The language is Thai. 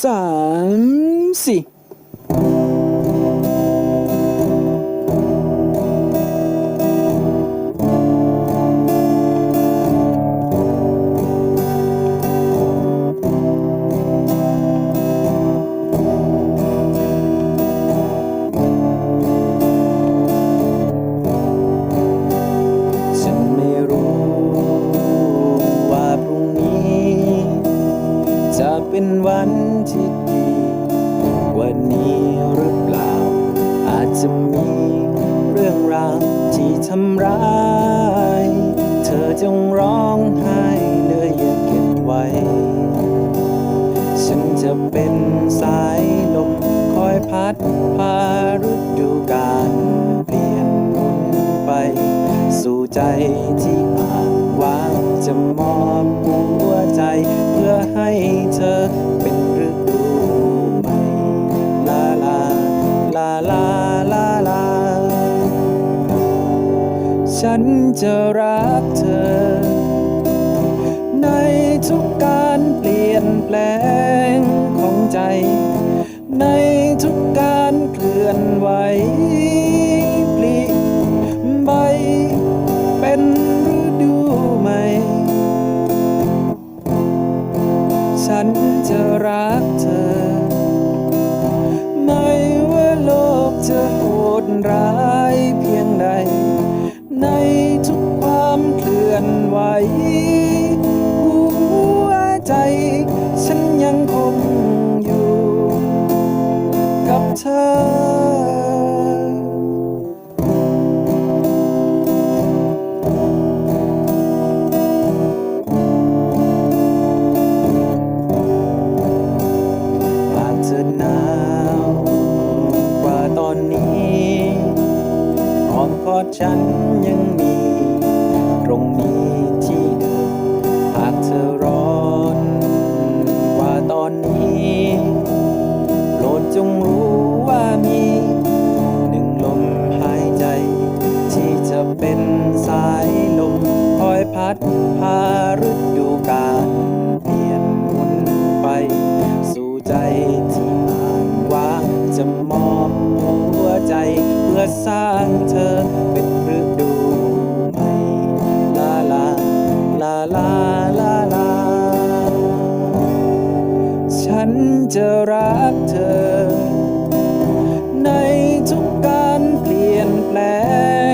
สา วันที่ดีกว่านี้หรือเปล่า อาจจะมีเรื่องราวที่ทำร้าย เธอจงร้องไห้เลยอย่าเก็บไว้ ฉันจะเป็นสายลมคอยพัดพาฤดูกาลเปลี่ยนไป สู่ใจที่อางว่างจะมอบหัวใจเพื่อให้ ฉันจะรักเธอ ในทุกการเปลี่ยนแปลงของใจ ในทุกการเคลื่อนไหวปลิใบเป็นฤดูใหม่ ฉันจะรักเธอ อ้อมกอดฉันยังมี ตรงนี้ที่เดิมหากเธอร้อนกว่าตอนนี้โปรดจงรู้ว่ามี หนึ่งลมหายใจ ที่จะเป็นสายลมคอยพัดพา สร้างเธอเป็นฤดูใหม่ลาลาลาลาลาลา ฉันจะรักเธอ ในทุกการเปลี่ยนแปลง